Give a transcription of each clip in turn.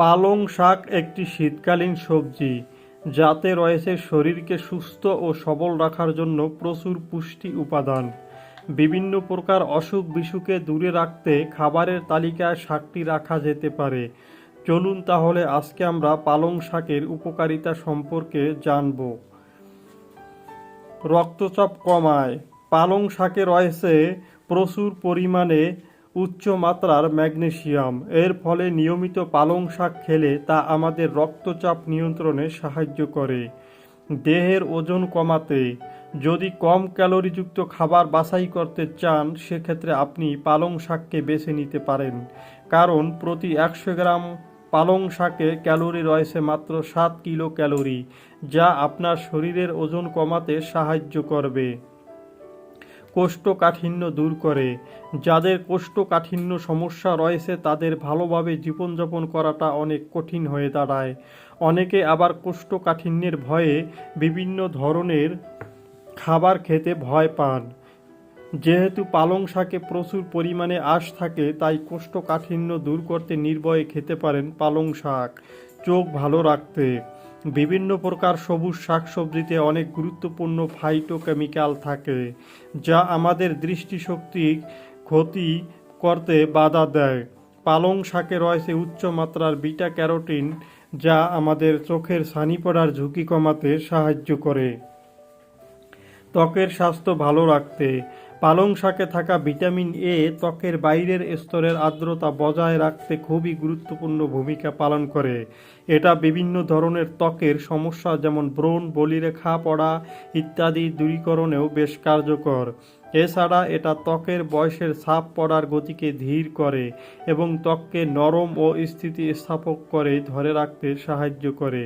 পালং শাক একটি শীতকালীন সবজি, যাতে রয়েছে শরীরকে সুস্থ ও সবল রাখার জন্য প্রচুর পুষ্টি উপাদান। বিভিন্ন প্রকার অসুখ বিসুখে দূরে রাখতে খাবারের তালিকায় শাকটি রাখা যেতে পারে। চলুন তাহলে আজকে আমরা পালং শাকের উপকারিতা সম্পর্কে জানব। রক্তচাপ কমায়। পালং শাকে রয়েছে প্রচুর পরিমাণে উচ্চ মাত্রার ম্যাগনেসিয়াম। এর ফলে নিয়মিত পালং শাক খেলে তা আমাদের রক্তচাপ নিয়ন্ত্রণে সাহায্য করে। দেহের ওজন কমাতে। যদি কম ক্যালোরিযুক্ত খাবার বাছাই করতে চান, সেক্ষেত্রে আপনি পালং শাককে বেছে নিতে পারেন। কারণ প্রতি একশো গ্রাম পালং শাকে ক্যালোরি রয়েছে মাত্র সাত কিলো ক্যালোরি, যা আপনার শরীরের ওজন কমাতে সাহায্য করবে। কোষ্ঠকাঠিন্য দূর করে। যাদের কোষ্ঠকাঠিন্য সমস্যা রয়েছে, তাদের ভালোভাবে জীবনযাপন করাটা অনেক কঠিন হয়ে দাঁড়ায়। অনেকে আবার কোষ্ঠকাঠিন্যের ভয়ে বিভিন্ন ধরনের খাবার খেতে ভয় পান। যেহেতু পালং শাকে প্রচুর পরিমাণে আঁশ থাকে, তাই কোষ্ঠকাঠিন্য দূর করতে নির্ভয়ে খেতে পারেন পালং শাক। চোখ ভালো রাখতে। বিভিন্ন প্রকার সবুজ শাকসবজিতে অনেক গুরুত্বপূর্ণ ফাইটোকেমিক্যাল থাকে, যা আমাদের দৃষ্টিশক্তি ক্ষতি করতে বাধা দেয়। পালং শাকে রয়েছে উচ্চ মাত্রার বিটা ক্যারোটিন, যা আমাদের চোখের সানি পড়ার ঝুঁকি কমাতে সাহায্য করে। ত্বকের স্বাস্থ্য ভালো রাখতে। পালং শাকে থাকা ভিটামিন এ ত্বকের বাইরের স্তরের আর্দ্রতা বজায় রাখতে খুবই গুরুত্বপূর্ণ ভূমিকা পালন করে। এটা বিভিন্ন ধরনের ত্বকের সমস্যা যেমন ব্রণ, বলিরেখা পড়া ইত্যাদি দূরীকরণেও বেশ কার্যকর। এছাড়া এটা ত্বকের বয়সের ছাপ পড়ার গতিকে ধীর করে এবং ত্বককে নরম ও স্থিতিস্থাপক করে ধরে রাখতে সাহায্য করে।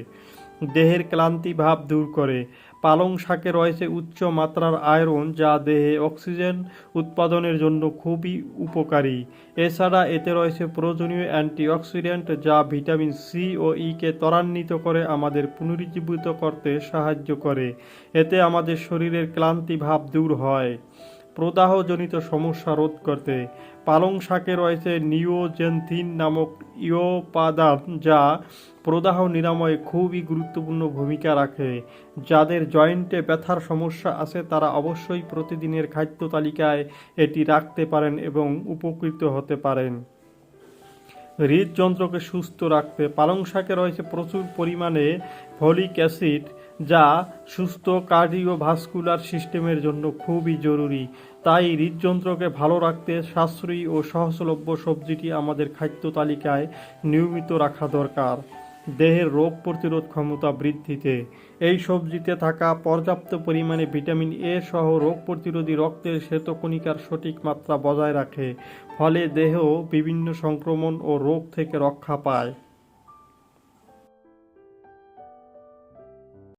দেহের ক্লান্তি ভাব দূর করে। পালং শাকে রয়েছে উচ্চ মাত্রার আয়রন যা দেহে অক্সিজেন উৎপাদনের জন্য খুবই উপকারী। এছাড়া এতে রয়েছে প্রয়োজনীয় অ্যান্টিঅক্সিডেন্ট যা ভিটামিন সি ও ইকে ত্বরান্বিত করে আমাদের পুনরুজ্জীবিত করতে সাহায্য করে। এতে আমাদের শরীরের ক্লান্তি ভাব দূর হয়। প্রদাহজনিত সমস্যা রোধ করতে। পালং শাকে রয়েছে নিওজেনথিন নামক ইয়োপাদান যা প্রদাহ নিরাময়ে খুবই গুরুত্বপূর্ণ ভূমিকা রাখে। যাদের জয়েন্টে ব্যথার সমস্যা আছে, তারা অবশ্যই প্রতিদিনের খাদ্য তালিকায় এটি রাখতে পারেন এবং উপকৃত হতে পারেন। হৃদযন্ত্রকে সুস্থ রাখতে পালং শাকে রয়েছে প্রচুর পরিমাণে ফলিক অ্যাসিড যা সুস্থ কার্ডিওভাস্কুলার সিস্টেমের জন্য খুবই জরুরি। তাই হৃদযন্ত্রকে ভালো রাখতে সাশ্রয়ী ও সহজলভ্য সবজিটি আমাদের খাদ্য তালিকায় নিয়মিত রাখা দরকার। দেহের রোগ প্রতিরোধ ক্ষমতা বৃদ্ধিতে। এই সবজিতে থাকা পর্যাপ্ত পরিমাণে ভিটামিন এ সহ রোগ প্রতিরোধী রক্তের শ্বেতকণিকার সঠিক মাত্রা বজায় রাখে। ফলে দেহ বিভিন্ন সংক্রমণ ও রোগ থেকে রক্ষা পায়।